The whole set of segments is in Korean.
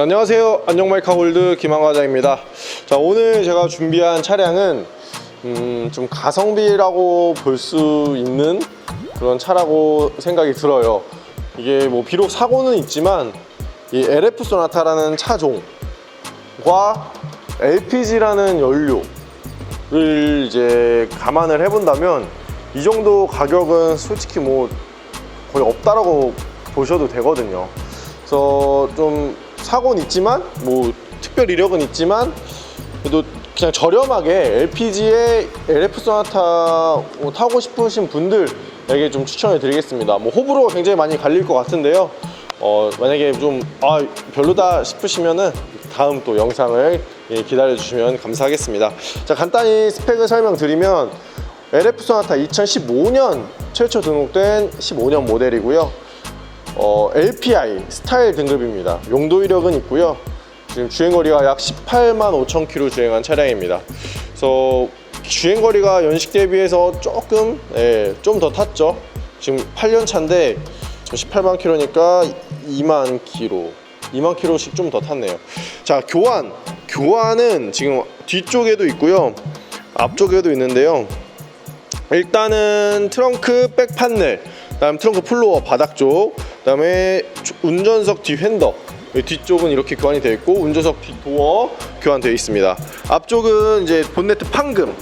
안녕하세요. 안녕마이카 골드 김한 과장입니다. 자, 오늘 제가 준비한 차량은 음, 좀 가성비라고 볼 수 있는 그런 차라고 생각이 들어요. 이게 뭐 비록 사고는 있지만 이 LF 소나타라는 차종과 LPG라는 연료를 이제 감안을 해본다면 이 정도 가격은 솔직히 뭐 거의 없다라고 보셔도 되거든요. 그래서 좀 사고는 있지만 뭐 특별 이력은 있지만 그래도 그냥 저렴하게 LPG에 LF 소나타 뭐 타고 싶으신 분들에게 좀 추천을 드리겠습니다. 뭐 호불호가 굉장히 많이 갈릴 것 같은데요. 어, 만약에 좀 아, 별로다 싶으시면은 다음 또 영상을 예, 기다려 주시면 감사하겠습니다. 자, 간단히 스펙을 설명드리면 LF 소나타 2015년 최초 등록된 15년 모델이고요. 어, LPI 스타일 등급입니다. 용도 이력은 있고요. 지금 주행거리가 약 18만 5천 킬로 주행한 차량입니다. 그래서 주행거리가 연식 대비해서 조금 예, 좀 더 탔죠. 지금 8년 차인데 18만 킬로니까 2만 킬로, 2만 킬로씩 좀 더 탔네요. 자 교환, 교환은 지금 뒤쪽에도 있고요, 앞쪽에도 있는데요. 일단은 트렁크 백 판넬, 그다음 트렁크 플로어 바닥 쪽, 그다음에 운전석 뒤 핸더 이 뒤쪽은 이렇게 교환이 되어 있고 운전석 뒤 도어 교환되어 있습니다. 앞쪽은 이제 본네트 판금,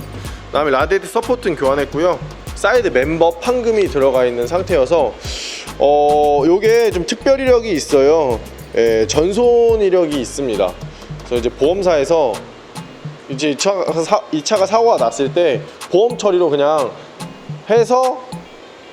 그다음에 라디에이터 서포트는 교환했고요. 사이드 멤버 판금이 들어가 있는 상태여서 어 요게 좀 특별 이력이 있어요. 예, 전손 이력이 있습니다. 그래서 이제 보험사에서 이제 이 차가, 사, 이 차가 사고가 났을 때 보험 처리로 그냥 해서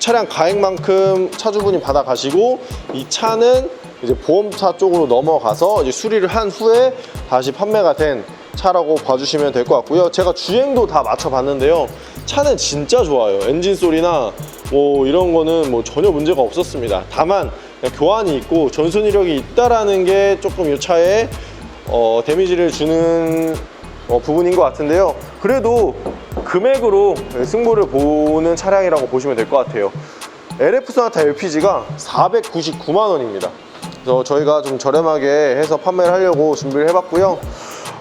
차량 가액만큼 차주분이 받아가시고 이 차는 이제 보험사 쪽으로 넘어가서 이제 수리를 한 후에 다시 판매가 된 차라고 봐주시면 될 것 같고요. 제가 주행도 다 맞춰봤는데요. 차는 진짜 좋아요. 엔진 소리나 뭐 이런 거는 뭐 전혀 문제가 없었습니다. 다만 교환이 있고 전손 이력이 있다라는 게 조금 이 차에 어, 데미지를 주는 어, 부분인 것 같은데요. 그래도 금액으로 승부를 보는 차량이라고 보시면 될 것 같아요. LF 소나타 LPG가 499만 원입니다. 그래서 저희가 좀 저렴하게 해서 판매를 하려고 준비를 해봤고요.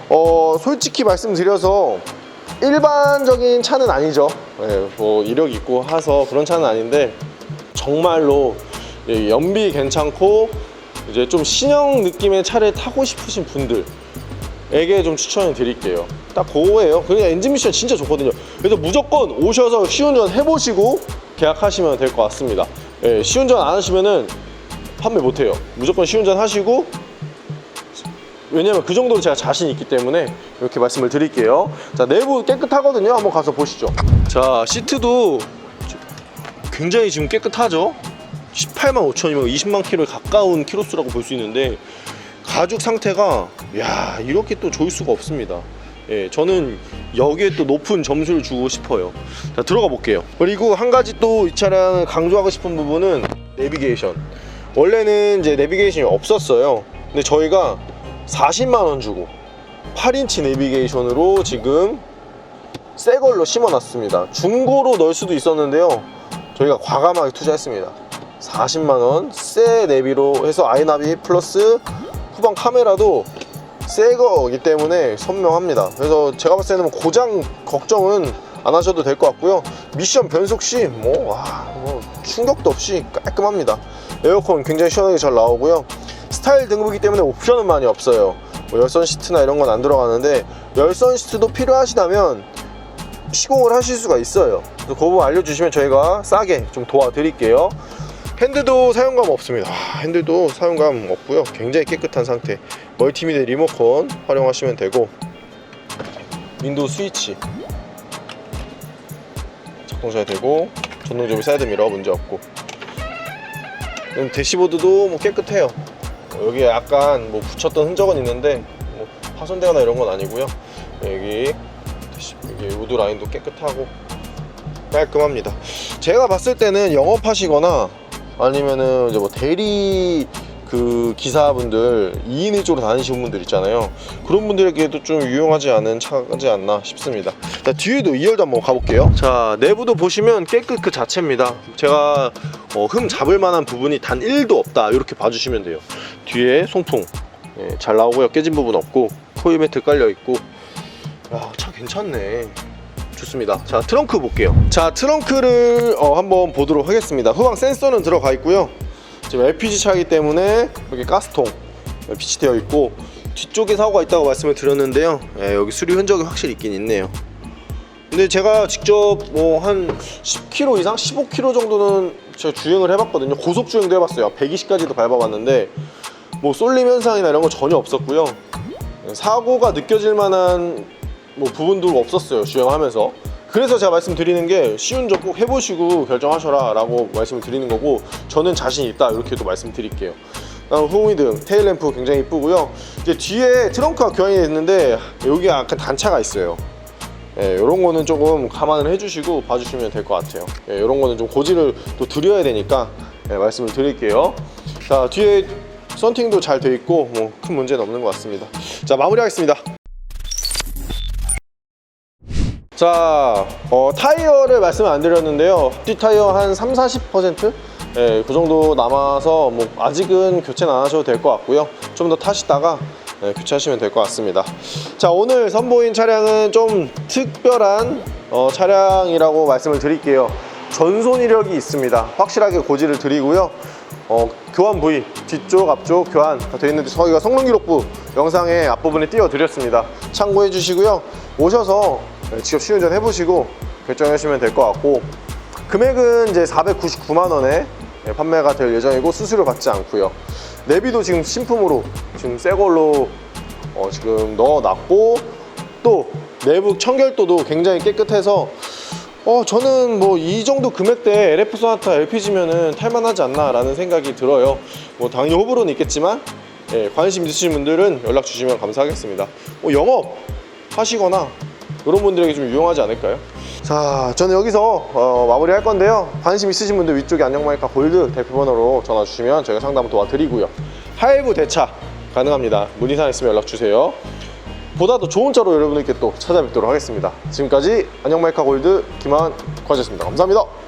어, 솔직히 말씀드려서 일반적인 차는 아니죠. 예, 뭐 이력 있고 해서 그런 차는 아닌데 정말로 예, 연비 괜찮고 이제 좀 신형 느낌의 차를 타고 싶으신 분들 에게 좀 추천을 드릴게요. 딱 그거예요. 그냥 엔진 미션 진짜 좋거든요. 그래서 무조건 오셔서 시운전 해보시고 계약하시면 될 것 같습니다. 예, 시운전 안 하시면은 판매 못해요. 무조건 시운전 하시고 왜냐면 그 정도로 제가 자신 있기 때문에 이렇게 말씀을 드릴게요. 자 내부 깨끗하거든요. 한번 가서 보시죠. 자 시트도 굉장히 지금 깨끗하죠. 18만 5천이면 20만 킬로에 가까운 키로수라고 볼 수 있는데 가죽 상태가 야 이렇게 또 좋을 수가 없습니다. 예, 저는 여기에 또 높은 점수를 주고 싶어요. 자 들어가 볼게요. 그리고 한 가지 또 이 차량을 강조하고 싶은 부분은 내비게이션. 원래는 이제 내비게이션이 없었어요. 근데 저희가 40만 원 주고 8인치 내비게이션으로 지금 새 걸로 심어 놨습니다. 중고로 넣을 수도 있었는데요. 저희가 과감하게 투자했습니다. 40만 원 새 내비로 해서 아이나비 플러스 후방 카메라도 새 거기 때문에 선명합니다. 그래서 제가 봤을 때는 고장 걱정은 안 하셔도 될 것 같고요. 미션 변속 시 뭐, 와, 뭐 충격도 없이 깔끔합니다. 에어컨 굉장히 시원하게 잘 나오고요. 스타일 등급이기 때문에 옵션은 많이 없어요. 뭐 열선 시트나 이런 건 안 들어가는데 열선 시트도 필요하시다면 시공을 하실 수가 있어요. 그래서 그 부분 알려주시면 저희가 싸게 좀 도와드릴게요. 핸들도 사용감 없습니다. 아, 핸들도 사용감 없고요. 굉장히 깨끗한 상태. 멀티미디어 리모컨 활용하시면 되고 윈도우 스위치 작동 잘 되고 전동 조립 사이드 미러 문제 없고 음, 대시보드도 뭐 깨끗해요. 어, 여기에 약간 뭐 붙였던 흔적은 있는데 뭐 파손되거나 이런 건 아니고요. 여기 여기 우드 라인도 깨끗하고 깔끔합니다. 제가 봤을 때는 영업하시거나 아니면은 이제 뭐 대리 그 기사분들 2인 1조로 다니시는 분들 있잖아요. 그런 분들에게도 좀 유용하지 않은 차지 않나 싶습니다. 자, 뒤에도 2열도 한번 가볼게요. 자, 내부도 보시면 깨끗 그 자체입니다. 제가 어, 흠 잡을 만한 부분이 단 1도 없다. 이렇게 봐주시면 돼요. 뒤에 송풍 예, 잘 나오고요. 깨진 부분 없고 코일 매트 깔려 있고. 야, 차 괜찮네. 좋습니다. 자, 트렁크 볼게요. 자, 트렁크를 어, 한번 보도록 하겠습니다. 후방 센서는 들어가 있고요. 지금 LPG 차이기 때문에 여기 가스통 비치되어 있고 뒤쪽에 사고가 있다고 말씀을 드렸는데요. 예, 여기 수리 흔적이 확실히 있긴 있네요. 근데 제가 직접 뭐 한 10km 이상, 15km 정도는 제가 주행을 해봤거든요. 고속 주행도 해봤어요. 120까지도 밟아봤는데 뭐 쏠림 현상이나 이런 거 전혀 없었고요. 사고가 느껴질 만한 뭐 부분도 없었어요. 주행하면서. 그래서 제가 말씀드리는 게 쉬운 점꼭 해보시고 결정하셔라 라고 말씀을 드리는 거고 저는 자신 있다 이렇게도 말씀드릴게요. 다음 후미등 테일램프 굉장히 이쁘고요. 이제 뒤에 트렁크가 교환이 됐는데 여기 약간 단차가 있어요. 예, 이런 거는 조금 감안을 해주시고 봐주시면 될 것 같아요. 예, 이런 거는 좀 고지를 또 드려야 되니까 예, 말씀을 드릴게요. 자 뒤에 썬팅도 잘 돼 있고 뭐 큰 문제는 없는 것 같습니다. 자 마무리하겠습니다. 자 어, 타이어를 말씀을 안 드렸는데요. 뒤 타이어 한 3, 40%? 예, 그 정도 남아서 뭐 아직은 교체는 안 하셔도 될 것 같고요. 좀 더 타시다가 네, 교체하시면 될 것 같습니다. 자 오늘 선보인 차량은 좀 특별한 어, 차량이라고 말씀을 드릴게요. 전손 이력이 있습니다. 확실하게 고지를 드리고요. 어, 교환 부위 뒤쪽 앞쪽 교환 다 되어 있는데 저희가 성능 기록부 영상에 앞부분에 띄워 드렸습니다. 참고해 주시고요. 오셔서 네, 직접 시운전 해보시고 결정하시면 될 것 같고 금액은 이제 499만 원에 예, 판매가 될 예정이고 수수료 받지 않고요. 내비도 지금 신품으로 지금 새 걸로 어, 지금 넣어놨고 또 내부 청결도도 굉장히 깨끗해서 어 저는 뭐 이 정도 금액대 LF 소나타 LPG면은 탈만하지 않나라는 생각이 들어요. 뭐 당연히 호불호는 있겠지만 예, 관심 있으신 분들은 연락 주시면 감사하겠습니다. 뭐 영업 하시거나 이런 분들에게 좀 유용하지 않을까요? 자, 저는 여기서 어, 마무리 할 건데요. 관심 있으신 분들 위쪽에 안녕마이카 골드 대표번호로 전화 주시면 저희가 상담 도와드리고요. 하이브 대차 가능합니다. 문의사항 있으면 연락 주세요. 보다 더 좋은 차로 여러분들께 또 찾아뵙도록 하겠습니다. 지금까지 안녕마이카 골드 김한 과제였습니다. 감사합니다.